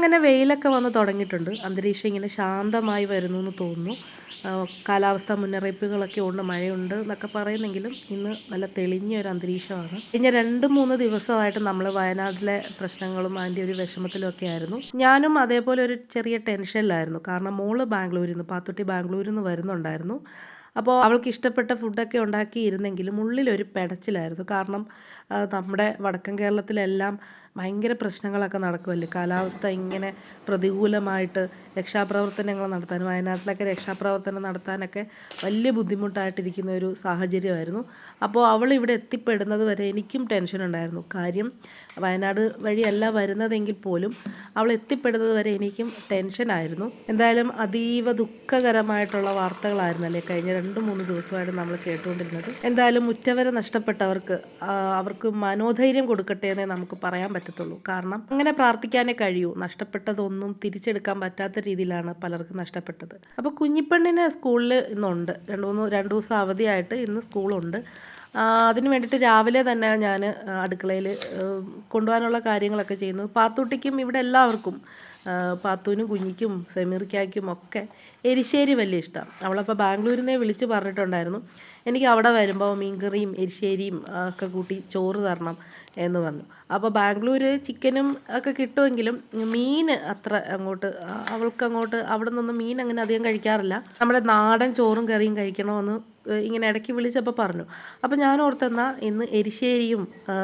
ഇന്നങ്ങനെ വെയിലൊക്കെ വന്ന് തുടങ്ങിയിട്ടുണ്ട്. അന്തരീക്ഷം ഇങ്ങനെ ശാന്തമായി വരുന്നു എന്ന് തോന്നുന്നു. കാലാവസ്ഥ കാലാവസ്ഥാ മുന്നറിയിപ്പുകളൊക്കെ ഉണ്ട് മഴയുണ്ട് എന്നൊക്കെ പറയുന്നെങ്കിലും ഇന്ന് നല്ല തെളിഞ്ഞ ഒരു അന്തരീക്ഷമാണ്. കഴിഞ്ഞ രണ്ട് മൂന്ന് ദിവസമായിട്ട് നമ്മൾ വയനാട്ടിലെ പ്രശ്നങ്ങളും അതിന്റെ ഒരു വിഷമത്തിലൊക്കെ ആയിരുന്നു. ഞാനും അതേപോലെ ഒരു ചെറിയ ടെൻഷനിലായിരുന്നു. കാരണം മോൾ ബാംഗ്ലൂരിൽ നിന്ന് പാത്തുട്ടി ബാംഗ്ലൂരിൽ നിന്ന് വരുന്നുണ്ടായിരുന്നു. അപ്പോൾ അവൾക്ക് ഇഷ്ടപ്പെട്ട ഫുഡൊക്കെ ഉണ്ടാക്കിയിരുന്നെങ്കിലും ഉള്ളിലൊരു പെടച്ചിലായിരുന്നു. കാരണം നമ്മുടെ വടക്കൻ കേരളത്തിലെല്ലാം ഭയങ്കര പ്രശ്നങ്ങളൊക്കെ നടക്കുമല്ലേ കാലാവസ്ഥ ഇങ്ങനെ പ്രതികൂലമായിട്ട് രക്ഷാപ്രവർത്തനങ്ങൾ നടത്താൻ വയനാട്ടിലൊക്കെ രക്ഷാപ്രവർത്തനം നടത്താനൊക്കെ വലിയ ബുദ്ധിമുട്ടായിട്ടിരിക്കുന്ന ഒരു സാഹചര്യമായിരുന്നു. അപ്പോൾ അവൾ ഇവിടെ എത്തിപ്പെടുന്നത് വരെ എനിക്കും ടെൻഷൻ ഉണ്ടായിരുന്നു. കാര്യം വയനാട് വഴിയല്ല വരുന്നതെങ്കിൽ പോലും അവൾ എത്തിപ്പെടുന്നത് വരെ എനിക്കും ടെൻഷനായിരുന്നു എന്തായാലും അതീവ ദുഃഖകരമായിട്ടുള്ള വാർത്തകളായിരുന്നല്ലേ കഴിഞ്ഞ രണ്ട് മൂന്ന് ദിവസമായിട്ട് നമ്മൾ കേട്ടുകൊണ്ടിരുന്നത്. എന്തായാലും ഉറ്റവരെ നഷ്ടപ്പെട്ടവർക്ക് അവർക്ക് മനോധൈര്യം കൊടുക്കട്ടെ എന്നേ നമുക്ക് പറയാൻ പറ്റത്തുള്ളൂ. കാരണം അങ്ങനെ പ്രാർത്ഥിക്കാനേ കഴിയൂ. നഷ്ടപ്പെട്ടതൊന്നും തിരിച്ചെടുക്കാൻ പറ്റാത്ത രീതിയിലാണ് പലർക്കും നഷ്ടപ്പെട്ടത്. അപ്പോൾ കുഞ്ഞിപ്പെണ്ണിന് സ്കൂളിൽ ഇന്നുണ്ട്. രണ്ട് മൂന്ന് രണ്ട് ദിവസം അവധിയായിട്ട് ഇന്ന് സ്കൂളുണ്ട്. അതിന് വേണ്ടിയിട്ട് രാവിലെ തന്നെ ഞാൻ അടുക്കളയിൽ കൊണ്ടുപോകാനുള്ള കാര്യങ്ങളൊക്കെ ചെയ്യുന്നു. പാത്തുട്ടിക്കും ഇവിടെ എല്ലാവർക്കും പാത്തൂനും കുഞ്ഞിക്കും സെമീർക്കായ്ക്കും ഒക്കെ എരിശ്ശേരി വലിയ ഇഷ്ടമാണ് അവളപ്പോൾ ബാംഗ്ലൂരിൽ നിന്നേ വിളിച്ച് പറഞ്ഞിട്ടുണ്ടായിരുന്നു. എനിക്ക് അവിടെ വരുമ്പോൾ മീൻകറിയും എരിശ്ശേരിയും ഒക്കെ കൂട്ടി ചോറ് തരണം എന്ന് പറഞ്ഞു. അപ്പോൾ ബാംഗ്ലൂർ ചിക്കനും ഒക്കെ കിട്ടുമെങ്കിലും മീൻ അത്ര അങ്ങോട്ട് അവൾക്ക് അങ്ങോട്ട് അവിടെ നിന്നൊന്നും മീൻ അങ്ങനെ അധികം കഴിക്കാറില്ല. നമ്മുടെ നാടൻ ചോറും കറിയും കഴിക്കണമെന്ന് ഇങ്ങനെ ഇടയ്ക്ക് വിളിച്ചപ്പോൾ പറഞ്ഞു. അപ്പോൾ ഞാൻ ഓർത്തെന്നാൽ ഇന്ന് എരിശ്ശേരിയും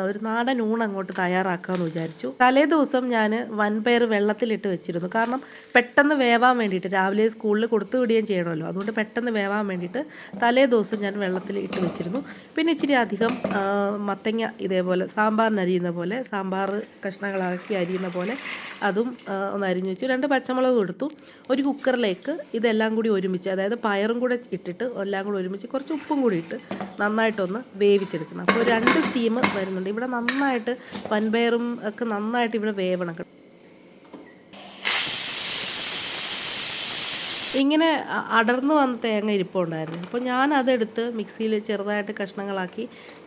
ഒരു നാടൻ ഊണ് അങ്ങോട്ട് തയ്യാറാക്കാമെന്ന് വിചാരിച്ചു. തലേ ദിവസം ഞാൻ വൻപയർ വെള്ളത്തിലിട്ട് വെച്ചിരുന്നു. കാരണം പെട്ടെന്ന് വേവാൻ വേണ്ടിയിട്ട് രാവിലെ സ്കൂളിൽ കൊടുത്തു വിടുകയും ചെയ്യണമല്ലോ. അതുകൊണ്ട് പെട്ടെന്ന് വേവാൻ വേണ്ടിയിട്ട് തലേ ദിവസം ഞാൻ വെള്ളത്തിൽ ഇട്ട് വെച്ചിരുന്നു. പിന്നെ ഇച്ചിരി അധികം മത്തങ്ങ ഇതേപോലെ സാമ്പാറിന് അരിയുന്ന പോലെ സാമ്പാർ കഷ്ണങ്ങളാക്കി അരിയുന്ന പോലെ അതും ഒന്ന് അരിഞ്ഞു വെച്ചു. രണ്ട് പച്ചമുളക് എടുത്തു. ഒരു കുക്കറിലേക്ക് ഇതെല്ലാം കൂടി ഒരുമിച്ച് അതായത് പയറും കൂടെ ഇട്ടിട്ട് എല്ലാം കൂടി ഒരുമിച്ച് കുറച്ച് ഉപ്പും കൂടി ഇട്ട് നന്നായിട്ടൊന്ന് വേവിച്ചെടുക്കണം. അപ്പോൾ രണ്ട് സ്റ്റീം വരുന്നുണ്ട്. ഇവിടെ നന്നായിട്ട് വൻപയറും ഒക്കെ നന്നായിട്ട് ഇവിടെ വേവണം ഇങ്ങനെ അടർന്ന് വന്ന തേങ്ങ ഇരിപ്പുണ്ടായിരുന്നു. അപ്പോൾ ഞാൻ അതെടുത്ത് മിക്സിയിൽ ചെറുതായിട്ട് കഷ്ണങ്ങളാക്കി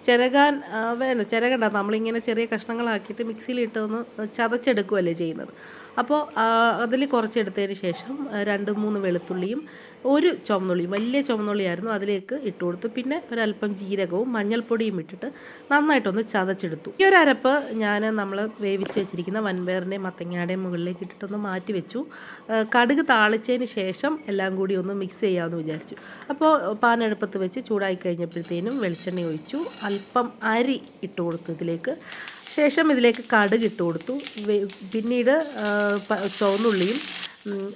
ചിരകാൻ വേണം ചിരകണ്ട. നമ്മളിങ്ങനെ ചെറിയ കഷ്ണങ്ങളാക്കിയിട്ട് മിക്സിയിലിട്ട് ഒന്ന് ചതച്ചെടുക്കുകയല്ലേ ചെയ്യുന്നത്. അപ്പോൾ അതിൽ കുറച്ചെടുത്തതിന് ശേഷം രണ്ട് മൂന്ന് വെളുത്തുള്ളിയും ഒരു ചുവന്നുള്ളി വലിയ ചുവന്നുള്ളിയായിരുന്നു അതിലേക്ക് ഇട്ട് കൊടുത്തു. പിന്നെ ഒരല്പം ജീരകവും മഞ്ഞൾപ്പൊടിയും ഇട്ടിട്ട് നന്നായിട്ടൊന്ന് ചതച്ചെടുത്തു. ഈ ഒരു അരപ്പ് ഞാൻ നമ്മൾ വേവിച്ച് വെച്ചിരിക്കുന്ന വൻപയറിന്റെയും മത്തങ്ങയുടെയും മുകളിലേക്ക് ഇട്ടിട്ടൊന്ന് മാറ്റി വെച്ചു. കടുക് താളിച്ചതിന് ശേഷം എല്ലാം കൂടി ഒന്ന് മിക്സ് ചെയ്യാമെന്ന് വിചാരിച്ചു. അപ്പോൾ പാനെടുപ്പത്ത് വെച്ച് ചൂടായി കഴിഞ്ഞപ്പോഴത്തേനും വെളിച്ചെണ്ണ ഒഴിച്ചു. അല്പം അരി ഇട്ട് കൊടുത്തു ഇതിലേക്ക് ശേഷം ഇതിലേക്ക് കടുക് ഇട്ട് കൊടുത്തു. പിന്നീട് ചുവന്നുള്ളിയും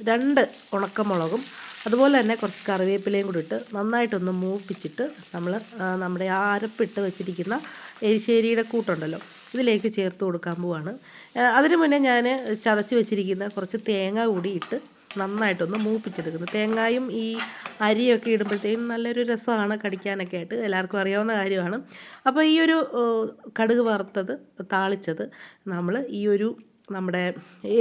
രണ്ട് ഉണക്കമുളകും അതുപോലെ തന്നെ കുറച്ച് കറിവേപ്പിലയും കൂടി ഇട്ട് നന്നായിട്ടൊന്ന് മൂപ്പിച്ചിട്ട് നമ്മൾ നമ്മുടെ ആ അരപ്പിട്ട് വെച്ചിരിക്കുന്ന എരിശ്ശേരിയുടെ കൂട്ടുണ്ടല്ലോ ഇതിലേക്ക് ചേർത്ത് കൊടുക്കാൻ പോവാണ്. അതിനു മുന്നേ ഞാൻ ചതച്ച് വെച്ചിരിക്കുന്ന കുറച്ച് തേങ്ങ കൂടി ഇട്ട് നന്നായിട്ടൊന്ന് മൂപ്പിച്ചെടുക്കുന്നു. തേങ്ങായും ഈ അരിയൊക്കെ ഇടുമ്പോഴത്തേക്കും നല്ലൊരു രസമാണ് കടിക്കാനൊക്കെ ആയിട്ട്. എല്ലാവർക്കും അറിയാവുന്ന കാര്യമാണ്. അപ്പോൾ ഈ ഒരു കടുക് വറുത്തത് താളിച്ചത് നമ്മൾ ഈ ഒരു നമ്മുടെ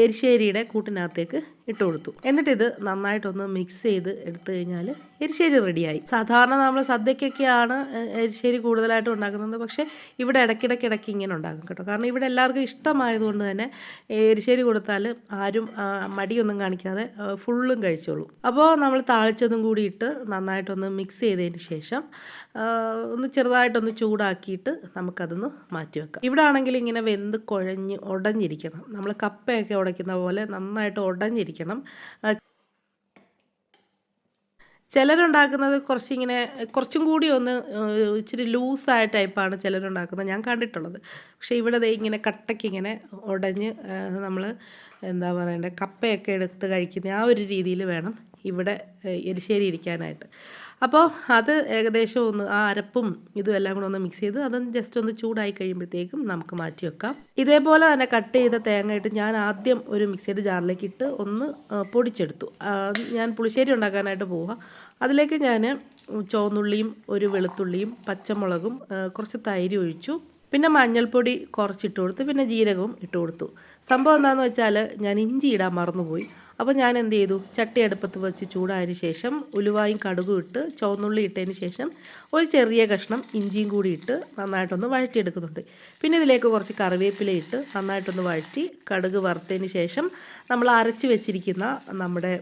എരിശ്ശേരിയുടെ കൂട്ടിനകത്തേക്ക് ഇട്ട് കൊടുത്തു. എന്നിട്ട് ഇത് നന്നായിട്ടൊന്ന് മിക്സ് ചെയ്ത് എടുത്തു കഴിഞ്ഞാൽ എരിശ്ശേരി റെഡിയായി സാധാരണ നമ്മൾ സദ്യക്കൊക്കെയാണ് എരിശ്ശേരി കൂടുതലായിട്ട് ഉണ്ടാക്കുന്നത്. പക്ഷേ ഇവിടെ ഇടയ്ക്കിടയ്ക്ക് ഇടയ്ക്ക് ഇങ്ങനെ ഉണ്ടാക്കും കേട്ടോ. കാരണം ഇവിടെ എല്ലാവർക്കും ഇഷ്ടമായതുകൊണ്ട് തന്നെ എരിശ്ശേരി കൊടുത്താൽ ആരും മടിയൊന്നും കാണിക്കാതെ ഫുള്ളും കഴിച്ചോളൂ. അപ്പോൾ നമ്മൾ താളിച്ചതും കൂടി ഇട്ട് നന്നായിട്ടൊന്ന് മിക്സ് ചെയ്തതിന് ശേഷം ഒന്ന് ചെറുതായിട്ടൊന്ന് ചൂടാക്കിയിട്ട് നമുക്കതൊന്ന് മാറ്റി വെക്കാം. ഇവിടെ ആണെങ്കിൽ ഇങ്ങനെ വെന്ത് കുഴഞ്ഞ് ഉടഞ്ഞിരിക്കണം നമ്മൾ കപ്പയൊക്കെ ഉടയ്ക്കുന്ന പോലെ നന്നായിട്ട് ഉടഞ്ഞിരിക്കണം ആ, ചിലരുണ്ടാക്കുന്നത് കുറച്ചിങ്ങനെ കുറച്ചും കൂടി ഒന്ന് ഇച്ചിരി ലൂസായ ടൈപ്പാണ് ചിലരുണ്ടാക്കുന്നത്. ഞാൻ കണ്ടിട്ടുള്ളത്. പക്ഷേ ഇവിടെ ദേ ഇങ്ങനെ കട്ടയ്ക്കിങ്ങനെ ഉടഞ്ഞ് നമ്മൾ എന്താ പറയണ്ടേ കപ്പയൊക്കെ എടുത്ത് കഴിക്കുന്ന ആ ഒരു രീതിയിൽ വേണം ഇവിടെ എരിശ്ശേരി ഇരിക്കാനായിട്ട്. അപ്പോൾ അത് ഏകദേശം ഒന്ന് ആ അരപ്പും ഇതും എല്ലാം കൂടെ ഒന്ന് മിക്സ് ചെയ്ത് അതൊന്ന് ജസ്റ്റ് ഒന്ന് ചൂടായി കഴിയുമ്പോഴത്തേക്കും നമുക്ക് മാറ്റി വെക്കാം. ഇതേപോലെ തന്നെ കട്ട് ചെയ്ത തേങ്ങ ഇട്ട് ഞാൻ ആദ്യം ഒരു മിക്സിയുടെ ജാറിലേക്ക് ഇട്ട് ഒന്ന് പൊടിച്ചെടുത്തു. ഞാൻ പുളിശ്ശേരി ഉണ്ടാക്കാനായിട്ട് പോവുക അതിലേക്ക് ഞാൻ ചുവന്നുള്ളിയും ഒരു വെളുത്തുള്ളിയും പച്ചമുളകും കുറച്ച് തൈര് ഒഴിച്ചു. പിന്നെ മഞ്ഞൾപ്പൊടി കുറച്ചിട്ട് കൊടുത്തു പിന്നെ ജീരകവും ഇട്ട് കൊടുത്തു. സംഭവം എന്താണെന്ന് വെച്ചാൽ ഞാൻ ഇഞ്ചി ഇടാൻ മറന്നുപോയി. അപ്പോൾ ഞാൻ എന്ത് ചെയ്തു? ചട്ടി അടുപ്പത്ത് വെച്ച് ചൂടായതിന് ശേഷം ഉലുവായും കടുകും ഇട്ട് ചുവന്നുള്ളി ഇട്ടതിന് ശേഷം ഒരു ചെറിയ കഷ്ണം ഇഞ്ചിയും കൂടി ഇട്ട് നന്നായിട്ടൊന്ന് വഴറ്റിയെടുക്കുന്നുണ്ട്. പിന്നെ ഇതിലേക്ക് കുറച്ച് കറിവേപ്പില ഇട്ട് നന്നായിട്ടൊന്ന് വഴറ്റി കടുക് വറുത്തതിന് ശേഷം നമ്മൾ അരച്ച് വെച്ചിരിക്കുന്ന നമ്മുടെ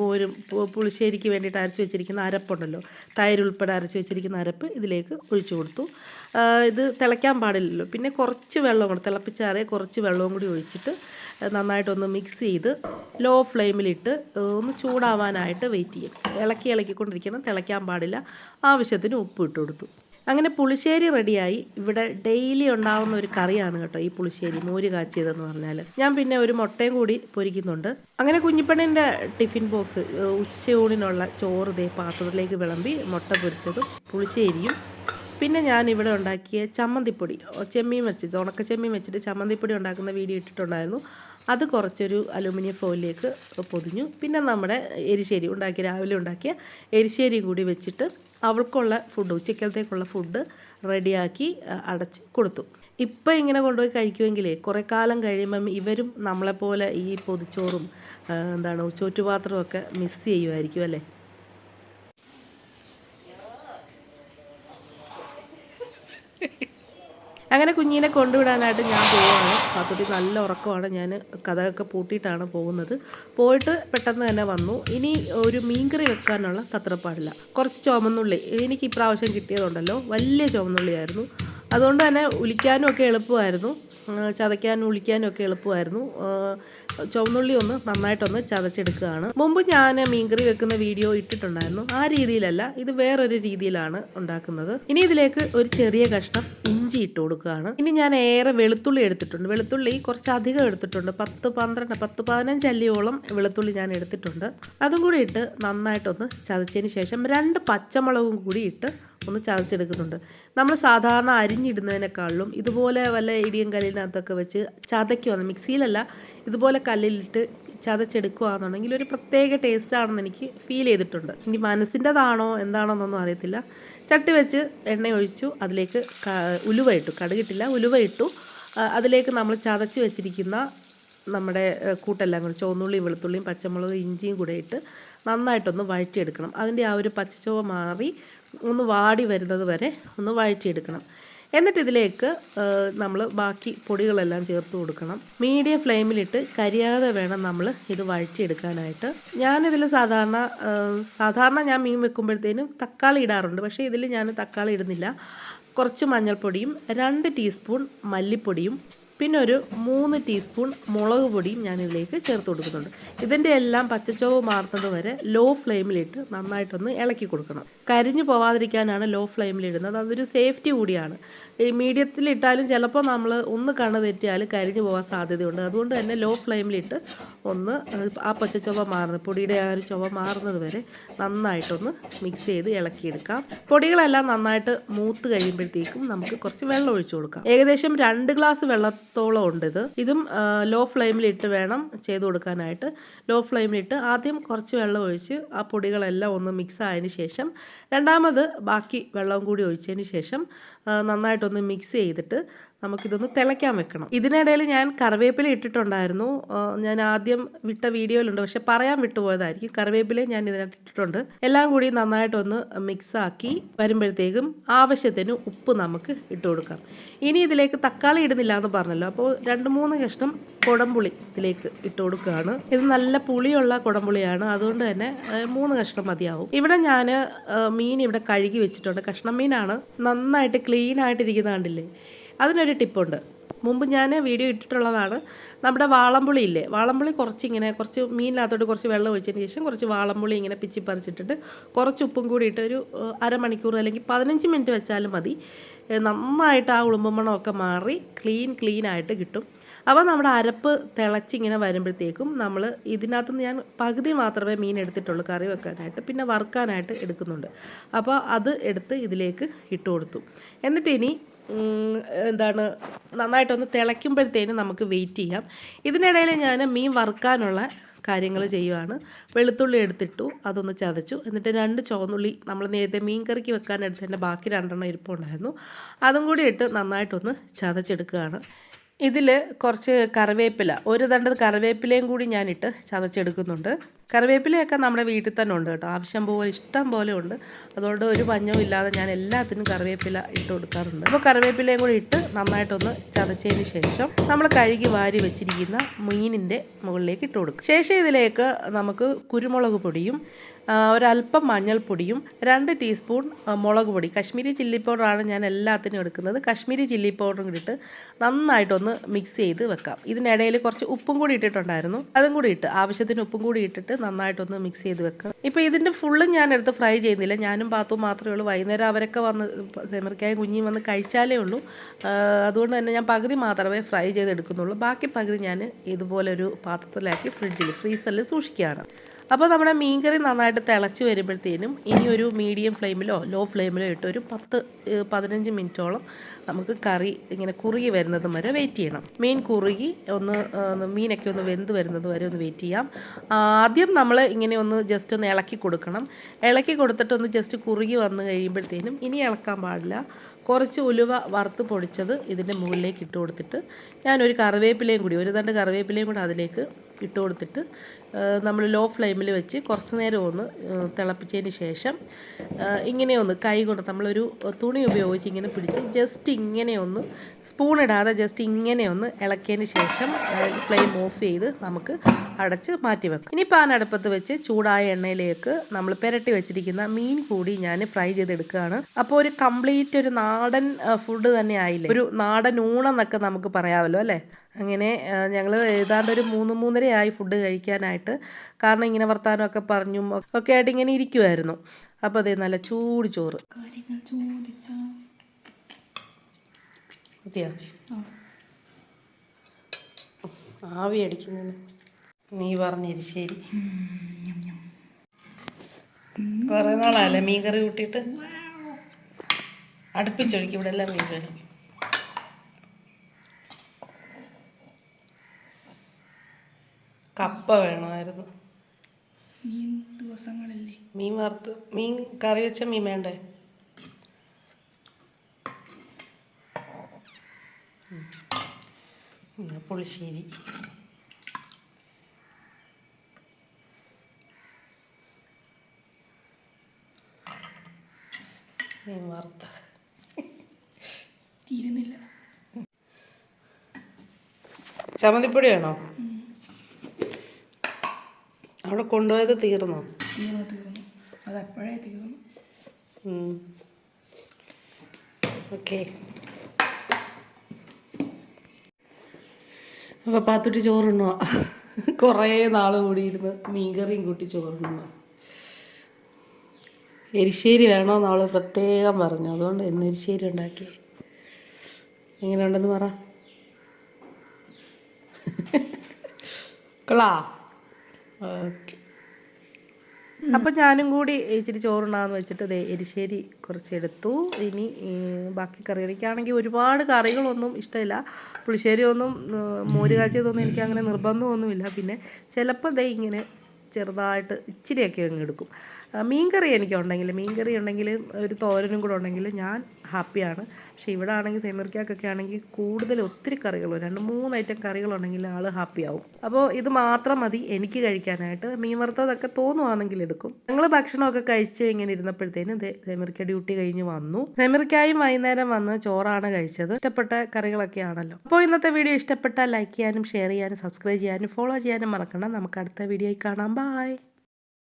ബോരും പുളിശ്ശേരിക്ക് വേണ്ടിയിട്ട് അരച്ച് വെച്ചിരിക്കുന്ന അരപ്പുണ്ടല്ലോ തൈരുൾപ്പെടെ അരച്ച് വെച്ചിരിക്കുന്ന അരപ്പ് ഇതിലേക്ക് ഒഴിച്ചു കൊടുത്തു. ഇത് തിളയ്ക്കാൻ പാടില്ലല്ലോ. പിന്നെ കുറച്ച് വെള്ളം കൂടെ തിളപ്പിച്ചാറേ കുറച്ച് വെള്ളവും കൂടി ഒഴിച്ചിട്ട് നന്നായിട്ടൊന്ന് മിക്സ് ചെയ്ത് ലോ ഫ്ലെയിമിലിട്ട് ഒന്ന് ചൂടാവാനായിട്ട് വെയിറ്റ് ചെയ്യും. ഇളക്കി ഇളക്കിക്കൊണ്ടിരിക്കണം തിളയ്ക്കാൻ പാടില്ല. ആവശ്യത്തിന് ഉപ്പ് ഇട്ട് കൊടുത്തു. അങ്ങനെ പുളിശ്ശേരി റെഡിയായി ഇവിടെ ഡെയിലി ഉണ്ടാവുന്ന ഒരു കറിയാണ് കേട്ടോ ഈ പുളിശ്ശേരി മോര് കാച്ചിയതെന്ന് പറഞ്ഞാൽ ഞാൻ പിന്നെ ഒരു മുട്ടയും കൂടി പൊരിക്കുന്നുണ്ട്. അങ്ങനെ കുഞ്ഞിപ്പണ്ണിന്റെ ടിഫിൻ ബോക്സ് ഉച്ചയൂണിനുള്ള ചോറ് ദേ പാത്രത്തിലേക്ക് വിളമ്പി മുട്ട പൊരിച്ചതും പുളിശ്ശേരിയും പിന്നെ ഞാൻ ഇവിടെ ഉണ്ടാക്കിയ ചമ്മന്തിപ്പൊടി ചെമ്മീൻ വെച്ചിട്ട് ഉണക്ക ചെമ്മീൻ വെച്ചിട്ട് ചമ്മന്തിപ്പൊടി ഉണ്ടാക്കുന്ന വീഡിയോ ഇട്ടിട്ടുണ്ടായിരുന്നു. അത് കുറച്ചൊരു അലുമിനിയം ഫോയിലേക്ക് പൊതിഞ്ഞു. പിന്നെ നമ്മുടെ എരിശ്ശേരി ഉണ്ടാക്കി രാവിലെ ഉണ്ടാക്കിയ എരിശ്ശേരിയും കൂടി വെച്ചിട്ട് അവൾക്കുള്ള ഫുഡ് ഉച്ചക്കലത്തേക്കുള്ള ഫുഡ് റെഡിയാക്കി അടച്ച് കൊടുത്തു. ഇപ്പം ഇങ്ങനെ കൊണ്ടുപോയി കഴിക്കുമെങ്കിലേ കുറേ കാലം കഴിയുമ്പം ഇവരും നമ്മളെപ്പോലെ ഈ പൊതിച്ചോറും എന്താണ് ചോറ്റുപാത്രവും ഒക്കെ മിസ് ചെയ്യുമായിരിക്കും അല്ലേ? അങ്ങനെ കുഞ്ഞിനെ കൊണ്ടുവിടാനായിട്ട് ഞാൻ പോവാണ്. പാത്തുട്ടി നല്ല ഉറക്കമാണ്. ഞാൻ കഥയൊക്കെ പൂട്ടിയിട്ടാണ് പോകുന്നത്. പോയിട്ട് പെട്ടെന്ന് തന്നെ വന്നു. ഇനി ഒരു മീൻകറി വെക്കാനുള്ള തത്രപ്പാടില്ല. കുറച്ച് ചുമന്നുള്ളി എനിക്ക് ഇപ്രാവശ്യം കിട്ടിയതുണ്ടല്ലോ. വലിയ ചുമന്നുള്ളിയായിരുന്നു അതുകൊണ്ട് തന്നെ ഉലിക്കാനും ഒക്കെ എളുപ്പമായിരുന്നു. ചതയ്ക്കാനും ഉളിക്കാനും ഒക്കെ എളുപ്പമായിരുന്നു. ചുവന്നുള്ളി ഒന്ന് നന്നായിട്ടൊന്ന് ചതച്ചെടുക്കുകയാണ്. മുമ്പ് ഞാൻ മീൻകറി വെക്കുന്ന വീഡിയോ ഇട്ടിട്ടുണ്ടായിരുന്നു. ആ രീതിയിലല്ല ഇത് വേറൊരു രീതിയിലാണ് ഉണ്ടാക്കുന്നത്. ഇനി ഇതിലേക്ക് ഒരു ചെറിയ കഷ്ണം ഇഞ്ചി ഇട്ട് കൊടുക്കുകയാണ്. ഇനി ഞാൻ ഏറെ വെളുത്തുള്ളി എടുത്തിട്ടുണ്ട്. വെളുത്തുള്ളി കുറച്ചധികം എടുത്തിട്ടുണ്ട്. പത്ത് പന്ത്രണ്ട് പത്ത് പതിനഞ്ച് അല്ലിയോളം വെളുത്തുള്ളി ഞാൻ എടുത്തിട്ടുണ്ട്. അതും കൂടി ഇട്ട് നന്നായിട്ടൊന്ന് ചതച്ചതിന് ശേഷം രണ്ട് പച്ചമുളകും കൂടി ഇട്ട് ഒന്ന് ചതച്ചെടുക്കുന്നുണ്ട്. നമ്മൾ സാധാരണ അരിഞ്ഞിടുന്നതിനേക്കാളും ഇതുപോലെ വല്ല ഇടിയും കല്ലിനകത്തൊക്കെ വെച്ച് ചതയ്ക്കുവാണ്. മിക്സിയിലല്ല ഇതുപോലെ കല്ലിലിട്ട് ചതച്ചെടുക്കുകയാണെന്നുണ്ടെങ്കിൽ ഒരു പ്രത്യേക ടേസ്റ്റ് ആണെന്ന് എനിക്ക് ഫീൽ ചെയ്തിട്ടുണ്ട്. ഇനി മനസ്സിന്റെതാണോ എന്താണോന്നൊന്നും അറിയത്തില്ല. ചട്ടി വെച്ച് എണ്ണ ഒഴിച്ചു അതിലേക്ക് ഉലുവ ഇട്ടു. കടുകിട്ടില്ല ഉലുവ ഇട്ടു. അതിലേക്ക് നമ്മൾ ചതച്ച് വെച്ചിരിക്കുന്ന നമ്മുടെ കൂട്ടെല്ലാം കൂടി ചുവന്നുള്ളിയും വെളുത്തുള്ളിയും പച്ചമുളകും ഇഞ്ചിയും കൂടെ ഇട്ട് നന്നായിട്ടൊന്ന് വഴറ്റിയെടുക്കണം. അതിന്റെ ആ ഒരു പച്ചച്ചുവ മാറി ഒന്ന് വാടി വരുന്നത് വരെ ഒന്ന് വഴറ്റിയെടുക്കണം. എന്നിട്ട് ഇതിലേക്ക് നമ്മൾ ബാക്കി പൊടികളെല്ലാം ചേർത്ത് കൊടുക്കണം. മീഡിയം ഫ്ലെയിമിലിട്ട് കരിയാതെ വേണം നമ്മൾ ഇത് വഴറ്റിയെടുക്കാനായിട്ട്. ഞാനിതിൽ സാധാരണ സാധാരണ ഞാൻ മീൻ വെക്കുമ്പോഴത്തേനും തക്കാളി ഇടാറുണ്ട്. പക്ഷേ ഇതിൽ ഞാൻ തക്കാളി ഇടുന്നില്ല. കുറച്ച് മഞ്ഞൾപ്പൊടിയും രണ്ട് ടീസ്പൂൺ മല്ലിപ്പൊടിയും പിന്നെ ഒരു മൂന്ന് ടീസ്പൂൺ മുളക് പൊടിയും ഞാനിതിലേക്ക് ചേർത്ത് കൊടുക്കുന്നുണ്ട്. ഇതിന്റെ എല്ലാം പച്ചച്ചോവ് മാറുന്നത് വരെ ലോ ഫ്ലെയിമിലിട്ട് നന്നായിട്ടൊന്ന് ഇളക്കി കൊടുക്കണം. കരിഞ്ഞു പോവാതിരിക്കാനാണ് ലോ ഫ്ലെയിമിൽ ഇടുന്നത്. അതൊരു സേഫ്റ്റി കൂടിയാണ്. ഈ മീഡിയത്തിലിട്ടാലും ചിലപ്പോൾ നമ്മൾ ഒന്ന് കണ്ണ് തെറ്റിയാൽ കരിഞ്ഞു പോകാൻ സാധ്യതയുണ്ട്. അതുകൊണ്ട് തന്നെ ലോ ഫ്ലെയിമിലിട്ട് ഒന്ന് ആ പച്ചച്ചൊവ മാറുന്നത് പൊടിയുടെ ആ ഒരു ചുവ മാറുന്നത് വരെ നന്നായിട്ടൊന്ന് മിക്സ് ചെയ്ത് ഇളക്കിയെടുക്കാം. പൊടികളെല്ലാം നന്നായിട്ട് മൂത്ത് കഴിയുമ്പോഴത്തേക്കും നമുക്ക് കുറച്ച് വെള്ളം ഒഴിച്ചു കൊടുക്കാം. ഏകദേശം രണ്ട് ഗ്ലാസ് വെള്ളത്തോളം ഉണ്ട് ഇത്. ഇതും ലോ ഫ്ലെയിമിലിട്ട് വേണം ചെയ്ത് കൊടുക്കാനായിട്ട്. ലോ ഫ്ലെയിമിലിട്ട് ആദ്യം കുറച്ച് വെള്ളം ഒഴിച്ച് ആ പൊടികളെല്ലാം ഒന്ന് മിക്സ് ആയതിന് ശേഷം രണ്ടാമത് ബാക്കി വെള്ളം കൂടി ഒഴിച്ചതിന് ശേഷം നന്നായിട്ടൊന്ന് മിക്സ് ചെയ്തിട്ട് നമുക്കിതൊന്ന് തിളയ്ക്കാൻ വെക്കണം. ഇതിനിടയിൽ ഞാൻ കറിവേപ്പില ഇട്ടിട്ടുണ്ടായിരുന്നു. ഞാൻ ആദ്യം വിട്ട വീഡിയോയിലുണ്ട്. പക്ഷെ പറയാൻ വിട്ടുപോയതായിരിക്കും. കറിവേപ്പില ഞാൻ ഇതിനകത്ത് ഇട്ടിട്ടുണ്ട്. എല്ലാം കൂടി നന്നായിട്ടൊന്ന് മിക്സ് ആക്കി വരുമ്പോഴത്തേക്കും ആവശ്യത്തിന് ഉപ്പ് നമുക്ക് ഇട്ട് കൊടുക്കാം. ഇനി ഇതിലേക്ക് തക്കാളി ഇടുന്നില്ല എന്ന് പറഞ്ഞല്ലോ. അപ്പോൾ രണ്ട് മൂന്ന് കഷ്ണം കുടംപുളി ഇതിലേക്ക് ഇട്ട് കൊടുക്കുകയാണ്. ഇത് നല്ല പുളിയുള്ള കുടംപുളിയാണ്. അതുകൊണ്ട് തന്നെ മൂന്ന് കഷ്ണം മതിയാവും. ഇവിടെ ഞാൻ മീൻ ഇവിടെ കഴുകി വെച്ചിട്ടുണ്ട്. കഷ്ണം മീനാണ് നന്നായിട്ട് ക്ലീൻ ആയിട്ടിരിക്കുന്ന കണ്ടില്ലേ? അതിനൊരു ടിപ്പുണ്ട്. മുമ്പ് ഞാൻ വീഡിയോ ഇട്ടിട്ടുള്ളതാണ്. നമ്മുടെ വാളംപുളി ഇല്ലേ? വാളംപുളി കുറച്ച് ഇങ്ങനെ കുറച്ച് മീനിനകത്തോട്ട് കുറച്ച് വെള്ളം ഒഴിച്ചതിന് ശേഷം കുറച്ച് വാളംപുളി ഇങ്ങനെ പിച്ചി പറിച്ചിട്ടിട്ട് കുറച്ച് ഉപ്പും കൂടി ഇട്ട് ഒരു അരമണിക്കൂർ അല്ലെങ്കിൽ പതിനഞ്ച് മിനിറ്റ് വെച്ചാലും മതി. നന്നായിട്ട് ആ ഉളുമ്പുമണമൊക്കെ മാറി ക്ലീൻ ക്ലീൻ ആയിട്ട് കിട്ടും. അപ്പോൾ നമ്മുടെ അരപ്പ് തിളച്ചിങ്ങനെ വരുമ്പോഴത്തേക്കും നമ്മൾ ഇതിനകത്ത് ഞാൻ പകുതി മാത്രമേ മീൻ എടുത്തിട്ടുള്ളൂ കറി വെക്കാനായിട്ട്. പിന്നെ വറുക്കാനായിട്ട് എടുക്കുന്നുണ്ട്. അപ്പോൾ അത് എടുത്ത് ഇതിലേക്ക് ഇട്ട് കൊടുത്തു. എന്നിട്ട് ഇനി എന്താണ് നന്നായിട്ടൊന്ന് തിളയ്ക്കുമ്പോഴത്തേനും നമുക്ക് വെയിറ്റ് ചെയ്യാം. ഇതിനിടയിൽ ഞാൻ മീൻ വറുക്കാനുള്ള കാര്യങ്ങൾ ചെയ്യുവാണ്. വെളുത്തുള്ളി എടുത്തിട്ടു അതൊന്ന് ചതച്ചു. എന്നിട്ട് രണ്ട് ചുവന്നുള്ളി നമ്മൾ നേരത്തെ മീൻ കറിക്ക് വെക്കാൻ എടുത്തതിന്റെ ബാക്കി രണ്ടെണ്ണം ഇരിപ്പുണ്ടായിരുന്നു അതും കൂടി ഇട്ട് നന്നായിട്ടൊന്ന് ചതച്ചെടുക്കുകയാണ്. ഇതിൽ കുറച്ച് കറിവേപ്പില ഒരു തണ്ടത് കറിവേപ്പിലയും കൂടി ഞാനിട്ട് ചതച്ചെടുക്കുന്നുണ്ട്. കറിവേപ്പിലയൊക്കെ നമ്മുടെ വീട്ടിൽ തന്നെ ഉണ്ട് കേട്ടോ. ആവശ്യം പോലെ ഇഷ്ടം പോലെ ഉണ്ട്. അതുകൊണ്ട് ഒരു പഞ്ഞവും ഇല്ലാതെ ഞാൻ എല്ലാത്തിനും കറിവേപ്പില ഇട്ട് കൊടുക്കാറുണ്ട്. അപ്പോൾ കറിവേപ്പിലയും കൂടി ഇട്ട് നന്നായിട്ടൊന്ന് ചതച്ചതിന് ശേഷം നമ്മൾ കഴുകി വാരി വെച്ചിരിക്കുന്ന മീനിന്റെ മുകളിലേക്ക് ഇട്ട് കൊടുക്കും. ശേഷം ഇതിലേക്ക് നമുക്ക് കുരുമുളക് പൊടിയും ഒരല്പം മഞ്ഞൾപ്പൊടിയും രണ്ട് ടീസ്പൂൺ മുളക് പൊടി. കശ്മീരി ചില്ലി പൗഡറാണ് ഞാൻ എല്ലാത്തിനും എടുക്കുന്നത്. കശ്മീരി ചില്ലി പൗഡറും ഇട്ടിട്ട് ഇട്ട് നന്നായിട്ടൊന്ന് മിക്സ് ചെയ്ത് വെക്കാം. ഇതിനിടയിൽ കുറച്ച് ഉപ്പും കൂടി ഇട്ടിട്ടുണ്ടായിരുന്നു. അതും കൂടി ഇട്ട് ആവശ്യത്തിന് ഉപ്പും കൂടി ഇട്ടിട്ട് നന്നായിട്ടൊന്ന് മിക്സ് ചെയ്ത് വെക്കാം. ഇപ്പോൾ ഇതിന്റെ ഫുള്ളും ഞാൻ എടുത്ത് ഫ്രൈ ചെയ്യുന്നില്ല. ഞാനും പാത്തും മാത്രമേ ഉള്ളൂ. വൈകുന്നേരം അവരൊക്കെ വന്ന് സെമറിക്കായും കുഞ്ഞി വന്ന് കഴിച്ചാലേ ഉള്ളൂ. അതുകൊണ്ട് തന്നെ ഞാൻ പകുതി മാത്രമേ ഫ്രൈ ചെയ്തെടുക്കുന്നുള്ളൂ. ബാക്കി പകുതി ഞാൻ ഇതുപോലെ ഒരു പാത്രത്തിലാക്കി ഫ്രിഡ്ജിൽ ഫ്രീസറിൽ സൂക്ഷിക്കുകയാണ്. അപ്പോൾ നമ്മുടെ മീൻകറി നന്നായിട്ട് തിളച്ച് വരുമ്പോഴത്തേനും ഇനി ഒരു മീഡിയം ഫ്ലെയിമിലോ ലോ ഫ്ലെയിമിലോ ഇട്ട് ഒരു പത്ത് പതിനഞ്ച് മിനിറ്റോളം നമുക്ക് കറി ഇങ്ങനെ കുറുകി വരുന്നത് വരെ വെയിറ്റ് ചെയ്യണം. മീൻ കുറുകി ഒന്ന് മീനൊക്കെ ഒന്ന് വെന്ത് വരുന്നത് വരെ ഒന്ന് വെയിറ്റ് ചെയ്യാം. ആദ്യം നമ്മൾ ഇങ്ങനെ ഒന്ന് ജസ്റ്റ് ഒന്ന് ഇളക്കി കൊടുക്കണം. ഇളക്കി കൊടുത്തിട്ട് ഒന്ന് ജസ്റ്റ് കുറുകി വന്ന് കഴിയുമ്പോഴത്തേനും ഇനി ഇളക്കാൻ പാടില്ല. കുറച്ച് ഉലുവ വറുത്ത് പൊടിച്ചത് ഇതിന്റെ മുകളിലേക്ക് ഇട്ട് കൊടുത്തിട്ട് ഞാനൊരു കറിവേപ്പിലയും കൂടി ഒരു തണ്ട് കറിവേപ്പിലയും കൂടി അതിലേക്ക് ഇട്ട് കൊടുത്തിട്ട് നമ്മൾ ലോ ഫ്ലെയിമിൽ വെച്ച് കുറച്ച് നേരം ഒന്ന് തിളപ്പിച്ചതിന് ശേഷം ഇങ്ങനെ ഒന്ന് കൈ കൊണ്ട് നമ്മളൊരു തുണി ഉപയോഗിച്ച് ഇങ്ങനെ പിടിച്ച് ജസ്റ്റ് ഇങ്ങനെ ഒന്ന് സ്പൂൺ ഇടാതെ ജസ്റ്റ് ഇങ്ങനെ ഒന്ന് ഇളക്കിയതിന് ശേഷം ഫ്ലെയിം ഓഫ് ചെയ്ത് നമുക്ക് അടച്ച് മാറ്റി വെക്കാം. ഇനി പാൻ അടുപ്പത്ത് വെച്ച് ചൂടായ എണ്ണയിലേക്ക് നമ്മൾ പുരട്ടി വെച്ചിരിക്കുന്ന മീൻ കൂടി ഞാൻ ഫ്രൈ ചെയ്തെടുക്കുകയാണ്. അപ്പോൾ ഒരു കംപ്ലീറ്റ് ഒരു നാടൻ ഫുഡ് തന്നെ ആയില്ലേ? ഒരു നാടൻ ഊണെന്നൊക്കെ നമുക്ക് പറയാമല്ലോ അല്ലേ? അങ്ങനെ ഞങ്ങൾ ഏതാണ്ട് ഒരു മൂന്ന് മൂന്നരയായി ഫുഡ് കഴിക്കാനായിട്ട് കാരണം ഇങ്ങനെ വർത്തമാനമൊക്കെ പറഞ്ഞും ഒക്കെ ആയിട്ട് ഇങ്ങനെ ഇരിക്കുമായിരുന്നു അപ്പോൾ അതേ നല്ല ചൂട് ചോറ്. കാര്യങ്ങൾ മതിയോ ആവി അടിക്കുന്നു നീ പറഞ്ഞിരി ശരി. കുറേ നാളായല്ലേ മീൻ കറി കൂട്ടിയിട്ട്. അടുപ്പിച്ചൊഴിക്കും ഇവിടെ എല്ലാം മീൻ കറി കപ്പ വേണമായിരുന്നു. മീൻ ദിവസങ്ങളല്ലേ? മീൻ വറുത്ത് മീൻ കറി വെച്ച മീൻ വേണ്ടേ? പുളിശ്ശേരി. മീൻ വറുത്ത. തീരുന്നില്ല. ചമ്മന്തിപ്പൊടി വേണോ? അവിടെ കൊണ്ടുപോയത് തീർന്നോ? തീർന്നു തീർന്നു. അത് അപ്പോഴേ തീർന്നു. ഓക്കെ. അപ്പോൾ പാത്തുട്ടി ചോറുണ്ണോ കുറേ നാൾ കൂടിയിരുന്ന് മീൻകറിയും കൂട്ടി ചോറുണ്ണു എരിശ്ശേരി വേണമെന്ന് അവൾ പ്രത്യേകം പറഞ്ഞു. അതുകൊണ്ട് ഇന്ന് എരിശ്ശേരി ഉണ്ടാക്കി. എങ്ങനെയുണ്ടെന്ന് പറ. കൊള്ളാ. അപ്പം ഞാനും കൂടി ഇച്ചിരി ചോറുണ്ടാന്ന് വെച്ചിട്ട് ദേ എരിശ്ശേരി കുറച്ചെടുത്തു. ഇനി ബാക്കി കറി എനിക്കാണെങ്കിൽ ഒരുപാട് കറികളൊന്നും ഇഷ്ടമില്ല. പുളിശ്ശേരി ഒന്നും മോര് കാച്ചിയതൊന്നും എനിക്ക് അങ്ങനെ നിർബന്ധമൊന്നുമില്ല. പിന്നെ ചിലപ്പോൾ ദേ ഇങ്ങനെ ചെറുതായിട്ട് ഇച്ചിരിയൊക്കെ അങ്ങ് എടുക്കും. മീൻകറി എനിക്കുണ്ടെങ്കിൽ മീൻകറി ഉണ്ടെങ്കിൽ ഒരു തോരനും കൂടെ ഉണ്ടെങ്കിൽ ഞാൻ ഹാപ്പിയാണ്. പക്ഷേ ഇവിടെ ആണെങ്കിൽ സെമിർക്കാക്കൊക്കെ ആണെങ്കിൽ കൂടുതൽ ഒത്തിരി കറികൾ രണ്ട് മൂന്ന് ഐറ്റം കറികളുണ്ടെങ്കിൽ ആൾ ഹാപ്പിയാവും. അപ്പോൾ ഇത് മാത്രം മതി എനിക്ക് കഴിക്കാനായിട്ട്. മീൻ വറുത്തതൊക്കെ തോന്നുവാണെങ്കിൽ എടുക്കും. ഞങ്ങൾ ഭക്ഷണമൊക്കെ കഴിച്ച് ഇങ്ങനെ ഇരുന്നപ്പോഴത്തേനും സെമിർക്ക ഡ്യൂട്ടി കഴിഞ്ഞ് വന്നു. സെമിർക്കായും വൈകുന്നേരം വന്ന് ചോറാണ് കഴിച്ചത്. ഇഷ്ടപ്പെട്ട കറികളൊക്കെ ആണല്ലോ. അപ്പോൾ ഇന്നത്തെ വീഡിയോ ഇഷ്ടപ്പെട്ടാൽ ലൈക്ക് ചെയ്യാനും ഷെയർ ചെയ്യാനും സബ്സ്ക്രൈബ് ചെയ്യാനും ഫോളോ ചെയ്യാനും മറക്കണം നമുക്ക് അടുത്ത വീഡിയോയിൽ കാണാം. ബായ്